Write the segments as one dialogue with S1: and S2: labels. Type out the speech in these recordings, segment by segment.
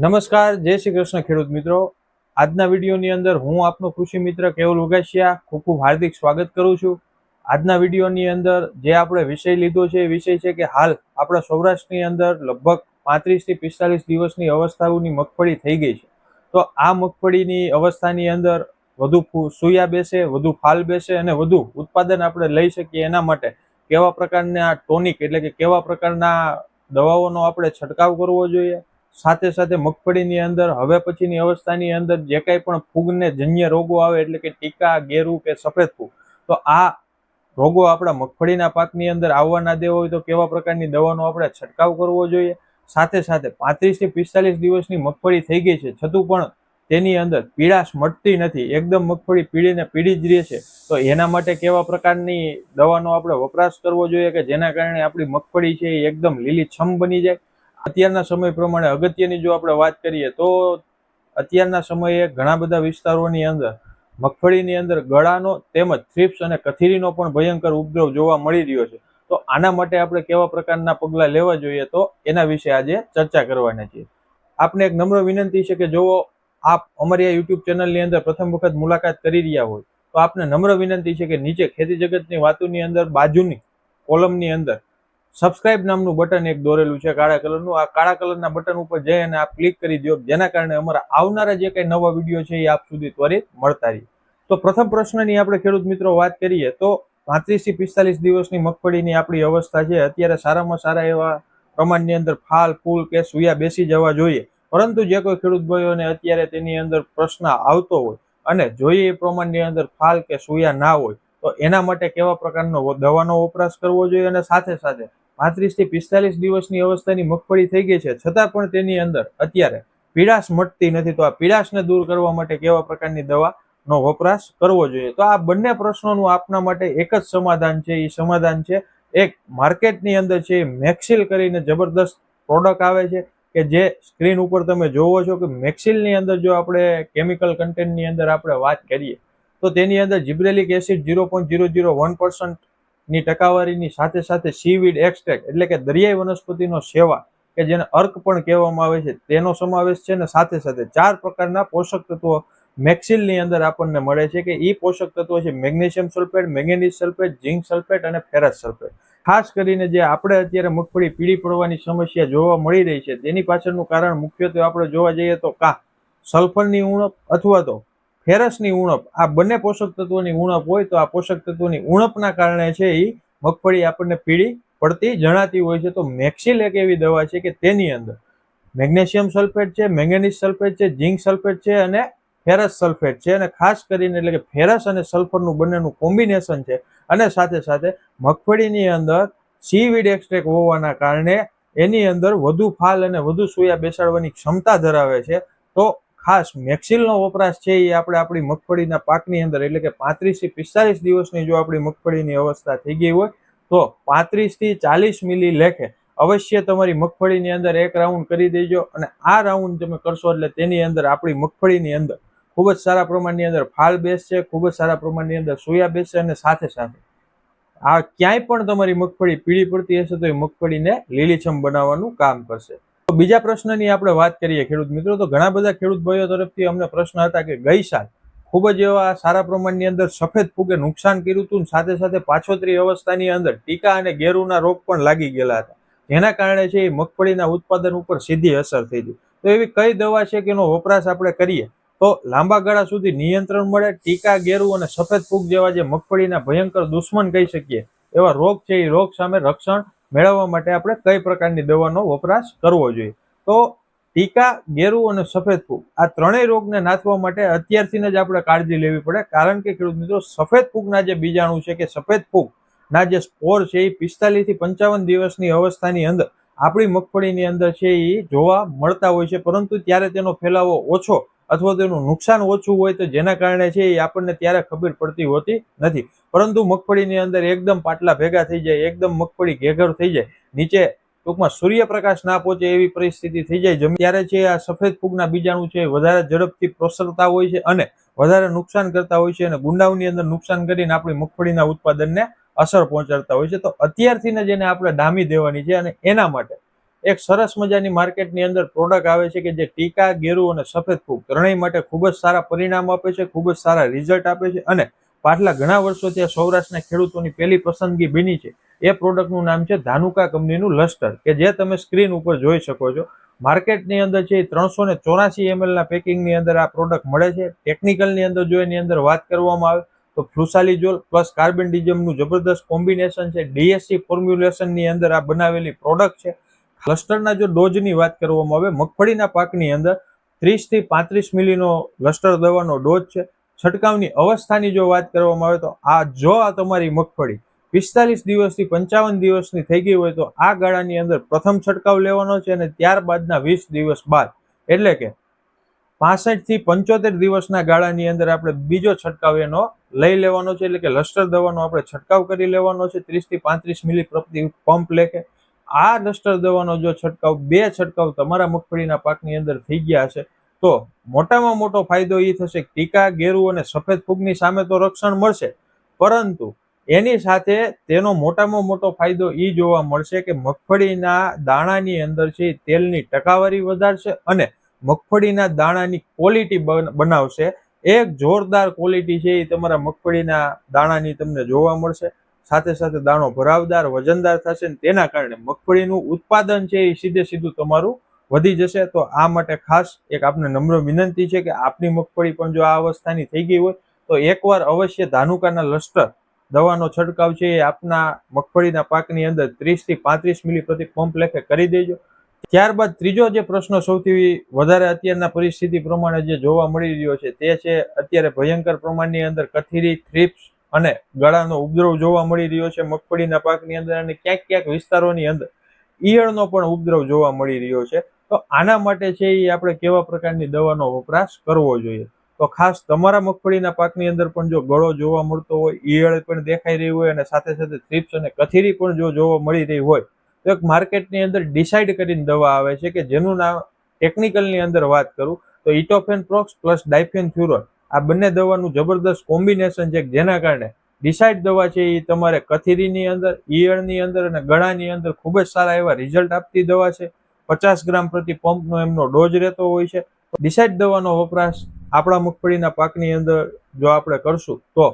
S1: નમસ્કાર, જય શ્રી કૃષ્ણ ખેડૂત મિત્રો. આજના વિડીયોની અંદર હું આપનો કૃષિ મિત્ર કેવલ ઉગાસિયા ખૂબ ખૂબ હાર્દિક સ્વાગત કરું છું. આજના વિડીયોની અંદર જે આપણે વિષય લીધો છે એ વિષય છે કે હાલ આપણા સૌરાષ્ટ્રની અંદર લગભગ પાંત્રીસથી પિસ્તાલીસ દિવસની અવસ્થાઓની મગફળી થઈ ગઈ છે. તો આ મગફળીની અવસ્થાની અંદર વધુ સુયા બેસે, વધુ ફાલ બેસે અને વધુ ઉત્પાદન આપણે લઈ શકીએ એના માટે કેવા પ્રકારના ટોનિક એટલે કે કેવા પ્રકારના દવાઓનો આપણે છંટકાવ કરવો જોઈએ? સાથે સાથે મગફળીની અંદર, હવે પછીની અવસ્થાની અંદર જે કાંઈ પણ ફૂગને જન્ય રોગો આવે, એટલે કે ટીકા, ગેરુ કે સફેદ ફૂગ, તો આ રોગો આપણા મગફળીના પાકની અંદર આવવા ના દેવા હોય તો કેવા પ્રકારની દવાનો આપણે છંટકાવ કરવો જોઈએ? સાથે સાથે પાંત્રીસથી પિસ્તાલીસ દિવસની મગફળી થઈ ગઈ છે, છતાં પણ તેની અંદર પીળાશ મટતી નથી. એકદમ મગફળી પીળીને પીળી જ રહે છે. તો એના માટે કેવા પ્રકારની દવાનો આપણે વપરાશ કરવો જોઈએ કે જેના કારણે આપણી મગફળી છે એ એકદમ લીલીછમ બની જાય? અત્યારના સમય પ્રમાણે અગત્યની જો આપણે વાત કરીએ તો અત્યારના સમયે ઘણા બધા વિસ્તારોની અંદર, મગફળીની અંદર ગળાનો તેમજ થ્રિપ્સ અને કથીરીનો પણ ભયંકર ઉપદ્રવ જોવા મળી રહ્યો છે. તો આના માટે આપણે કેવા પ્રકારના પગલાં લેવા જોઈએ તો એના વિશે આજે ચર્ચા કરવાના છીએ. આપને એક નમ્ર વિનંતી છે કે જો આપ અમારી આ યુટ્યુબ ચેનલની અંદર પ્રથમ વખત મુલાકાત કરી રહ્યા હોય, તો આપને નમ્ર વિનંતી છે કે નીચે ખેતી જગતની વાતોની અંદર, બાજુની, કોલમની અંદર સબસ્ક્રાઇબ નામનું બટન એક દોરેલું છે, કાળા કલરનું આ કાળા કલરના બટન ઉપર જઈ અને આપ ક્લિક કરી દો. જેના કારણે અમારા આવનારા જે કંઈ નવા વીડિયો છે એ આપ સુધી ત્વરિત મળતા રહે. તો પ્રથમ પ્રશ્નની આપણે ખેડૂત મિત્રો વાત કરીએ તો પાંત્રીસથી પિસ્તાલીસ દિવસની મગફળીની આપણી અવસ્થા છે. અત્યારે સારામાં સારા એવા પ્રમાણની અંદર ફાલ, ફૂલ કે સુયા બેસી જવા જોઈએ. પરંતુ જે કોઈ ખેડૂત ભાઈઓને અત્યારે તેની અંદર પ્રશ્ન આવતો હોય અને જોઈએ એ પ્રમાણની અંદર ફાલ કે સુયા ના હોય, તો એના માટે કેવા પ્રકારનો દવાનો વપરાશ કરવો જોઈએ અને સાથે સાથે પાંત્રીસથી પિસ્તાલીસ દિવસની અવસ્થાની મગફળી થઈ ગઈ છે. છતાં પણ તેની અંદર અત્યારે પીડાશ મટતી નથી. તો આ પીડાશને દૂર કરવા માટે કેવા પ્રકારની દવાનો વપરાશ કરવો જોઈએ? તો આ બંને પ્રશ્નોનું આપના માટે એક જ સમાધાન છે. એ સમાધાન છે, એક માર્કેટની અંદર છે મેક્સિલ કરીને જબરદસ્ત પ્રોડક્ટ આવે છે કે જે સ્ક્રીન ઉપર તમે જોવો છો કે મેક્સિલની અંદર જો આપણે કેમિકલ કન્ટેન્ટની અંદર આપણે વાત કરીએ, તો તેની અંદર gibberellic acid zero point zero zero one ની ટકાવારીની સાથે સાથે સીવીડ એક્સટેક એટલે કે દરિયાઈ વનસ્પતિનો સેવા કે જેને અર્ક પણ કહેવામાં આવે છે, તેનો સમાવેશ છે ને સાથે સાથે ચાર પ્રકારના પોષક તત્વો મેક્સિલની અંદર આપણને મળે છે કે એ પોષક તત્વો છે magnesium sulphate, manganese sulphate, zinc sulphate અને ફેરસ સલ્ફેટ. ખાસ કરીને જે આપણે અત્યારે મગફળી પીળી પડવાની સમસ્યા જોવા મળી રહી છે, તેની પાછળનું કારણ મુખ્યત્વે આપણે જોવા જઈએ તો કા, સલ્ફરની ઉણપ અથવા તો ફેરસની ઉણપ. આ બંને પોષક તત્વોની ઉણપ હોય તો આ પોષક તત્વોની ઉણપના કારણે છે એ મગફળી આપણને પીળી પડતી જણાતી હોય છે. તો મેક્સિલ એક એવી દવા છે કે તેની અંદર મેગ્નેશિયમ સલ્ફેટ છે, મેંગેનીઝ સલ્ફેટ છે જિંક સલ્ફેટ છે અને ફેરસ સલ્ફેટ છે. અને ખાસ કરીને એટલે કે ફેરસ અને સલ્ફરનું બંનેનું કોમ્બિનેશન છે. અને સાથે સાથે મગફળીની અંદર સીવીડ એક્સટ્રેક હોવાના કારણે એની અંદર વધુ ફાલ અને વધુ સોયા બેસાડવાની ક્ષમતા ધરાવે છે. તો ખાસ મેક્સિલનો વપરાશ છે એ આપણે આપણી મગફળીના પાકની અંદર એટલે કે પાંત્રીસથી પિસ્તાલીસ દિવસની જો આપણી મગફળીની અવસ્થા થઈ ગઈ હોય, તો પાંત્રીસથી ચાલીસ મિલી લેખે અવશ્ય તમારી મગફળીની અંદર એક રાઉન્ડ કરી દેજો અને આ રાઉન્ડ તમે કરશો એટલે તેની અંદર આપણી મગફળીની અંદર ખૂબ જ સારા પ્રમાણની અંદર ફાલ બેસશે, ખૂબ જ સારા પ્રમાણની અંદર સોયા બેસશે અને સાથે સાથે આ ક્યાંય પણ તમારી મગફળી પીળી પડતી હશે તો એ મગફળીને લીલીછમ બનાવવાનું કામ કરશે. તો બીજા પ્રશ્નની આપણે વાત કરીએ ખેડૂત મિત્રો, તો ઘણા બધા ખેડૂત ભાઈઓ તરફથી અમને પ્રશ્ન હતા કે ગઈ સાલ ખૂબ જ એવા સારા પ્રમાણની અંદર સફેદ ફૂગે નુકસાન કર્યું હતું સાથે સાથે પાછોતરી અવસ્થાની અંદર ટીકા અને ગેરુના રોગ પણ લાગી ગયેલા હતા. જેના કારણે છે એ મગફળીના ઉત્પાદન ઉપર સીધી અસર થઈ હતી તો એવી કઈ દવા છે કે એનો વપરાશ આપણે કરીએ? તો લાંબા ગાળા સુધી નિયંત્રણ મળે, ટીકા, ગેરુ અને સફેદ ફૂગ જેવા જે મગફળીના ભયંકર દુશ્મન કહી શકીએ એવા રોગ છે એ રોગ સામે રક્ષણ મેળવવા માટે આપણે કઈ પ્રકારની દવાનો વપરાશ કરવો જોઈએ? તો ટીકા, ગેરુ અને સફેદ ફૂગ. આ ત્રણેય રોગને નાથવા માટે અત્યારથી જ આપણે કાળજી લેવી પડે. કારણ કે ખેડૂત મિત્રો, સફેદ ફૂગના જે બીજાણુ છે કે સફેદ ફૂગના જે સ્પોર છે એ પિસ્તાલીસથી પંચાવન દિવસની અવસ્થાની અંદર, આપણી મગફળીની અંદર છે એ જોવા મળતા હોય છે. પરંતુ ત્યારે તેનો ફેલાવો ઓછો અથવા તેનું નુકસાન ઓછું હોય તો જેના કારણે છે એ આપણને ત્યારે ખબર પડતી હોતી નથી. પરંતુ મગફળીની અંદર એકદમ પાટલા ભેગા થઈ જાય, એકદમ મગફળી ઘેઘર થઈ જાય, નીચે ટૂંકમાં સૂર્યપ્રકાશ ના પહોંચે એવી પરિસ્થિતિ થઈ જાય. જમીન ત્યારે છે આ સફેદ ફૂગના બીજાણુ છે, વધારે ઝડપથી પ્રસરતા હોય છે અને વધારે નુકસાન કરતા હોય છે અને ગુંડાઓની અંદર નુકસાન કરીને આપણી મગફળીના ઉત્પાદનને અસર પહોંચાડતા હોય છે. તો અત્યારથી જ એને આપણે ડામી દેવાની છે અને એના માટે એક સરસ મજાની માર્કેટની અંદર પ્રોડક્ટ આવે છે કે જે ટીકા, ગેરુ અને સફેદ ફૂગ ત્રણેય માટે ખૂબ જ સારા પરિણામ આપે છે, ખૂબ જ સારા રિઝલ્ટ આપે છે અને પાછલા ઘણા વર્ષોથી આ સૌરાષ્ટ્રના ખેડૂતોની પહેલી પસંદગી બની છે. એ પ્રોડક્ટનું નામ છે ધાનુકા કંપનીનું લસ્ટર કે જે તમે સ્ક્રીન ઉપર જોઈ શકો છો. માર્કેટની અંદર છે ત્રણસો ને ચોરાસી એમએલના પેકિંગની અંદર આ પ્રોડક્ટ મળે છે. ટેકનિકલની અંદર જો એની અંદર વાત કરવામાં આવે તો ફ્લુસાલિજોલ પ્લસ કાર્બન ડિઝમનું જબરદસ્ત કોમ્બિનેશન છે. ડીએસસી ફોર્મ્યુલેશનની અંદર આ બનાવેલી પ્રોડક્ટ છે. લસ્ટરના જો ડોઝની વાત કરવામાં આવે, મગફળીના પાકની અંદર ત્રીસથી પાંત્રીસ મિલીનો લસ્ટર દવાનો ડોઝ છે. છંટકાવની અવસ્થાની જો વાત કરવામાં આવે તો આ જો આ તમારી મગફળી પિસ્તાલીસ દિવસથી પંચાવન દિવસની થઈ ગઈ હોય તો આ ગાળાની અંદર પ્રથમ છંટકાવ લેવાનો છે અને ત્યારબાદના વીસ દિવસ બાદ. એટલે કે પાસઠથી પંચોતેર દિવસના ગાળાની અંદર આપણે બીજો છંટકાવ એનો લઈ લેવાનો છે. એટલે કે લસ્ટર દવાનો આપણે છંટકાવ કરી લેવાનો છે. ત્રીસથી પાંત્રીસ મિલી પ્રતિ પંપ લેખે. આ નસ્ટર દવાનો જો છંટકાવ, બે છંટકાવ તમારા મગફળીના પાકની અંદર થઈ ગયા છે, તો મોટામાં મોટો ફાયદો એ થશે ટીકા, ગેરુ અને સફેદ ફૂગની સામે તો રક્ષણ મળશે. પરંતુ એની સાથે તેનો મોટામાં મોટો ફાયદો એ જોવા મળશે કે મગફળીના દાણાની અંદર છે તેલની ટકાવારી વધારશે અને મગફળીના દાણાની ક્વોલિટી બનાવશે. એક જોરદાર ક્વોલિટી છે એ તમારા મગફળીના દાણાની તમને જોવા મળશે. સાથે સાથે દાણો ભરાવદાર, વજનદાર થશે ને તેના કારણે મગફળીનું ઉત્પાદન છે એ સીધે સીધું તમારું વધી જશે. તો આ માટે ખાસ એક આપને નમ્ર વિનંતી છે કે આપની મગફળી પણ જો આ અવસ્થાની થઈ ગઈ હોય, તો એકવાર અવશ્ય ધાનુકાના લસ્ટર દવાનો છંટકાવ છે એ આપના મગફળીના પાકની અંદર ત્રીસથી પાંત્રીસ મિલી પ્રતિ પંપ લેખે કરી દેજો. ત્યારબાદ ત્રીજો જે પ્રશ્ન સૌથી વધારે અત્યારના પરિસ્થિતિ પ્રમાણે જે જોવા મળી રહ્યો છે તે છે અત્યારે ભયંકર પ્રમાણની અંદર કથીરી, થ્રીપ્સ અને ગળાનો ઉપદ્રવ જોવા મળી રહ્યો છે મગફળીના પાકની અંદર અને ક્યાંક ક્યાંક વિસ્તારોની અંદર ઈયળનો પણ ઉપદ્રવ જોવા મળી રહ્યો છે. તો આના માટે છે એ આપણે કેવા પ્રકારની દવાનો વપરાશ કરવો જોઈએ? તો ખાસ તમારા મગફળીના પાકની અંદર પણ જો ગળો જોવા મળતો હોય, ઈયળ પણ દેખાઈ રહી હોય અને સાથે સાથે થ્રિપ્સ અને કથીરી પણ જો જોવા મળી રહી હોય, તો એક માર્કેટની અંદર ડિસાઇડ કરીને દવા આવે છે કે જેનું નામ ટેકનિકલની અંદર વાત કરું, તો ઇટોફેન પ્રોક્સ પ્લસ ડાયફેન ફ્યુરોન આ બંને દવાનું જબરદસ્ત કોમ્બિનેશન છે જેના કારણે ડિસાઇડ દવા છે એ તમારે કથીરીની અંદર, ઈયળની અંદર અને ગળાની અંદર ખૂબ જ સારા એવા રિઝલ્ટ આપતી દવા છે. પચાસ ગ્રામ પ્રતિ પંપનો એમનો ડોઝ રહેતો હોય છે. ડિસાઇડ દવાનો વપરાશ આપણા મગફળીના પાકની અંદર જો આપણે કરશું તો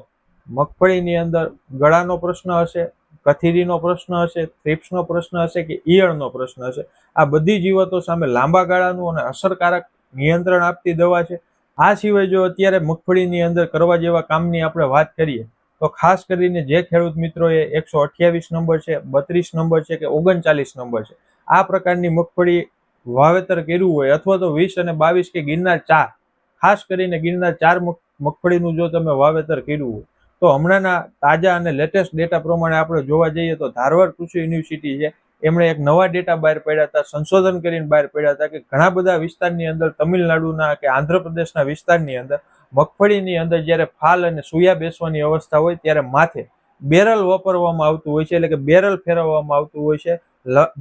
S1: મગફળીની અંદર ગળાનો પ્રશ્ન હશે, કથીરીનો પ્રશ્ન હશે, થ્રિપ્સનો પ્રશ્ન હશે કે ઈયળનો પ્રશ્ન હશે. આ બધી જીવતો સામે લાંબા ગાળાનું અને અસરકારક નિયંત્રણ આપતી દવા છે. આ સિવાય જો અત્યારે મગફળીની અંદર કરવા જેવા કામની આપણે વાત કરીએ, તો ખાસ કરીને જે ખેડૂત મિત્રોએ એકસો અઠ્યાવીસ નંબર છે, બત્રીસ નંબર છે કે ઓગણચાલીસ નંબર છે, આ પ્રકારની મગફળી વાવેતર કર્યું હોય અથવા તો વીસ અને બાવીસ કે ગિરનાર ચાર, ખાસ કરીને ગિરનાર ચાર મગફળીનું જો તમે વાવેતર કર્યું હોય, તો હમણાંના તાજા અને લેટેસ્ટ ડેટા પ્રમાણે આપણે જોવા જઈએ તો ધારવાડ કૃષિ યુનિવર્સિટી છે એમણે એક નવા ડેટા બહાર પડ્યા હતા, સંશોધન કરીને બહાર પડ્યા હતા કે ઘણા બધા વિસ્તારની અંદર, તમિલનાડુના કે આંધ્રપ્રદેશના વિસ્તારની અંદર, મગફળીની અંદર જ્યારે ફાલ અને સુયા બેસવાની અવસ્થા હોય ત્યારે માથે બેરલ વાપરવામાં આવતું હોય છે, એટલે કે બેરલ ફેરવવામાં આવતું હોય છે.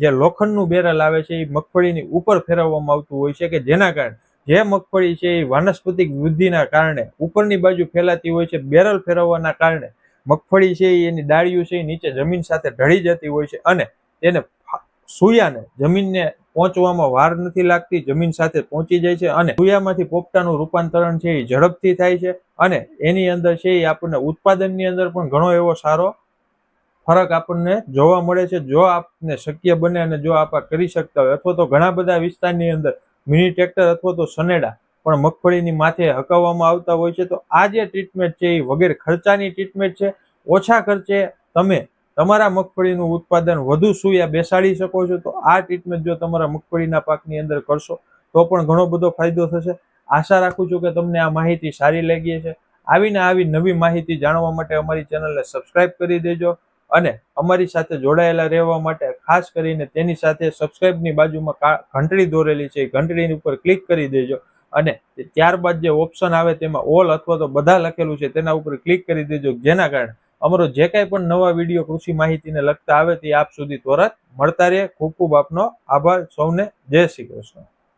S1: જે લોખંડનું બેરલ આવે છે, એ મગફળીની ઉપર ફેરવવામાં આવતું હોય છે કે જેના કારણે, જે મગફળી છે એ વાનસ્પતિક વૃદ્ધિના કારણે ઉપરની બાજુ ફેલાતી હોય છે, બેરલ ફેરવવાના કારણે મગફળી છે એની ડાળીઓ છે એ નીચે જમીન સાથે ઢળી જતી હોય છે અને તેને સુયાને જમીનને પહોંચવામાં વાર નથી લાગતી, જમીન સાથે પહોંચી જાય છે અને સુયામાંથી પોપટાનું રૂપાંતરણ છે એ ઝડપથી થાય છે અને એની અંદર છે એ આપણને ઉત્પાદનની અંદર પણ ઘણો એવો સારો ફરક આપણને જોવા મળે છે. જો આપને શક્ય બને અને જો આપ કરી શકતા હોય અથવા તો ઘણા બધા વિસ્તારની અંદર મિની ટ્રેક્ટર અથવા તો સનેડા પણ મગફળીની માથે હકાવવામાં આવતા હોય છે, તો આ જે ટ્રીટમેન્ટ છે એ વગેરે ખર્ચાની ટ્રીટમેન્ટ છે. ઓછા ખર્ચે તમે તમારા મગફળીનું ઉત્પાદન વધુ સુયા બેસાડી શકો છો, તો આ ટ્રીટમેન્ટ જો તમારા મગફળીના પાકની અંદર કરશો, તો પણ ઘણો બધો ફાયદો થશે. આશા રાખું છું કે તમને આ માહિતી સારી લાગી છે આવીને આવી નવી માહિતી જાણવા માટે અમારી ચેનલને સબસ્ક્રાઇબ કરી દેજો અને અમારી સાથે જોડાયેલા રહેવા માટે ખાસ કરીને તેની સાથે સબસ્ક્રાઇબની બાજુમાં ઘંટડી દોરેલી છે, એ ઘંટડીની ઉપર ક્લિક કરી દેજો અને ત્યારબાદ જે ઓપ્શન આવે તેમાં ઓલ અથવા તો બધા લખેલું છે, તેના ઉપર ક્લિક કરી દેજો, જેના કારણે અમારો જે કાંઈ પણ નવા વીડિયો કૃષિ માહિતીને લગતા આવે તે આપ સુધી ત્વરત મળતા રહે. ખૂબ ખૂબ આપનો આભાર સૌને. જય શ્રી કૃષ્ણ.